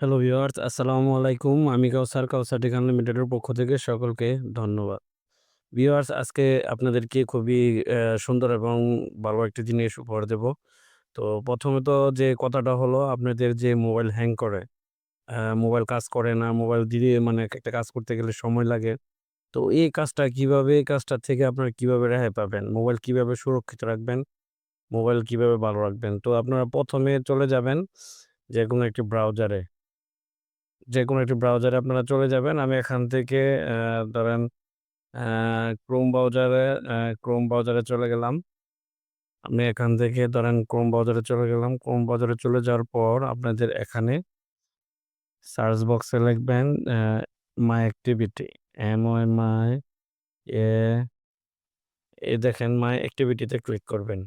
Hello viewers আসসালামু আলাইকুম। আমি কাউসার, কাউসার টেক লিমিটেডের পক্ষ থেকে সকলকে ধন্যবাদ। ভিওয়ার্স আজকে আপনাদেরকে খুবই সুন্দর এবং ভালো একটি জিনিস উপহার দেব। তো প্রথমে তো যে কথাটা হলো আপনাদের যে মোবাইল হ্যাং করে, মোবাইল কাজ করে না, মোবাইল দিয়ে মানে একটা কাজ করতে গেলে সময় লাগে। তো এই কাজটা কীভাবে এই কাজটা থেকে আপনারা কীভাবে রেহাই পাবেন? মোবাইল কীভাবে সুরক্ষিত রাখবেন? মোবাইল কীভাবে ভালো রাখবেন? তো আপনারা প্রথমে চলে যাবেন যেকোনো একটি ব্রাউজারে। যেকোনো একটি ব্রাউজারে আপনারা চলে যাবেন। আমি এখান থেকে ধরেন ক্রোম ব্রাউজারে ক্রোম ব্রাউজারে চলে গেলাম। আমি এখান থেকে, ধরেন ক্রোম ব্রাউজারে চলে গেলাম। Chrome ব্রাউজারে চলে যাওয়ার পর আপনাদের এখানে সার্চ বক্সে লিখবেন মাই অ্যাক্টিভিটি এম-ও-এম-আই এ এই দেখেন মাই অ্যাক্টিভিটিতে ক্লিক করবেন।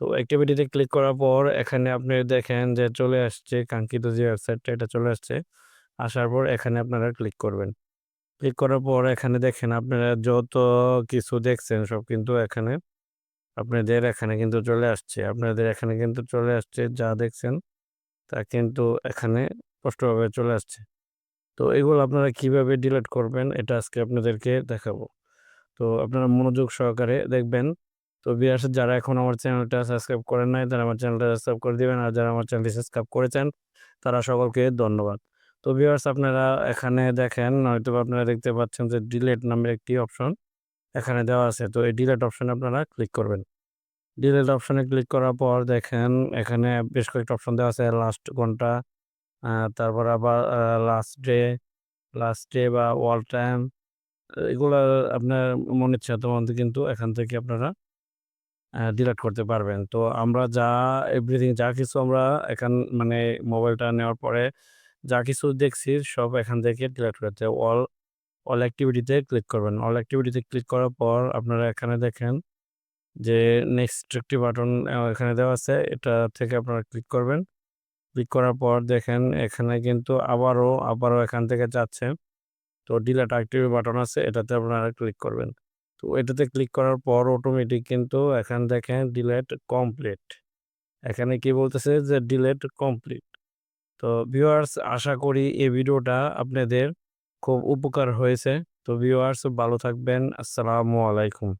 তো অ্যাক্টিভিটিতে ক্লিক করার পর এখানে আপনি দেখেন যে চলে আসছে, কাঙ্ক্ষিত যে ওয়েবসাইটটা এটা চলে আসছে। আসার পর এখানে আপনারা ক্লিক করবেন। ক্লিক করার পর এখানে দেখেন আপনারা যত কিছু দেখছেন সব কিন্তু এখানে আপনাদের এখানে কিন্তু চলে আসছে। আপনাদের এখানে কিন্তু চলে আসছে, যা দেখছেন তা কিন্তু এখানে স্পষ্টভাবে চলে আসছে। তো এগুলো আপনারা কীভাবে ডিলিট করবেন এটা আজকে আপনাদেরকে দেখাবো। তো আপনারা মনোযোগ সহকারে দেখবেন। তো ভিউয়ার্স যারা এখন আমার চ্যানেলটা সাবস্ক্রাইব করেন নাই, তারা আমার চ্যানেলটা সাবস্ক্রাইব করে দেবেন আর যারা আমার চ্যানেলটি সাবস্ক্রাইব করেছেন, তারা সকলকে ধন্যবাদ। তো ভিউয়ার্স আপনারা এখানে দেখেন হয়তোবা আপনারা দেখতে পাচ্ছেন যে ডিলেট নামের একটি অপশন এখানে দেওয়া আছে। তো এই ডিলেট অপশনে আপনারা ক্লিক করবেন। ডিলেট অপশনে ক্লিক করার পর দেখেন এখানে বেশ কয়েকটা অপশন দেওয়া আছে লাস্ট ঘণ্টা তারপর আবার লাস্ট ডে, লাস্ট ডে বা ওয়াল টাইম এগুলো আপনার মন ইচ্ছা মতো কিন্তু এখান থেকে আপনারা ডিলেট করতে পারবেন। তো আমরা যা এভরিথিং যা কিছু আমরা এখান মানে মোবাইলটা নেওয়ার পরে যা কিছু দেখছি সব এখান থেকে ডিলিট করতে অল অল অ্যাক্টিভিটিতে ক্লিক করবেন। অল অ্যাক্টিভিটিতে ক্লিক করার পর আপনারা এখানে দেখেন যে নেক্সট একটি বাটন এখানে দেওয়া আছে। এটা থেকে আপনারা ক্লিক করবেন। ক্লিক করার পর দেখেন এখানে কিন্তু আবারও, আবারও এখান থেকে যাচ্ছে। তো ডিলিট অ্যাক্টিভ বাটন আছে এটাতে আপনারা ক্লিক করবেন। তো এটাতে ক্লিক করার পর অটোমেটিক কিন্তু এখানে দেখেন ডিলেট কমপ্লিট। এখানে কি বলতেছে যে ডিলেট কমপ্লিট। তো ভিউয়ার্স আশা করি এই ভিডিওটা আপনাদের খুব উপকার হয়েছে। তো ভিউয়ার্স ভালো থাকবেন। আসসালামু আলাইকুম।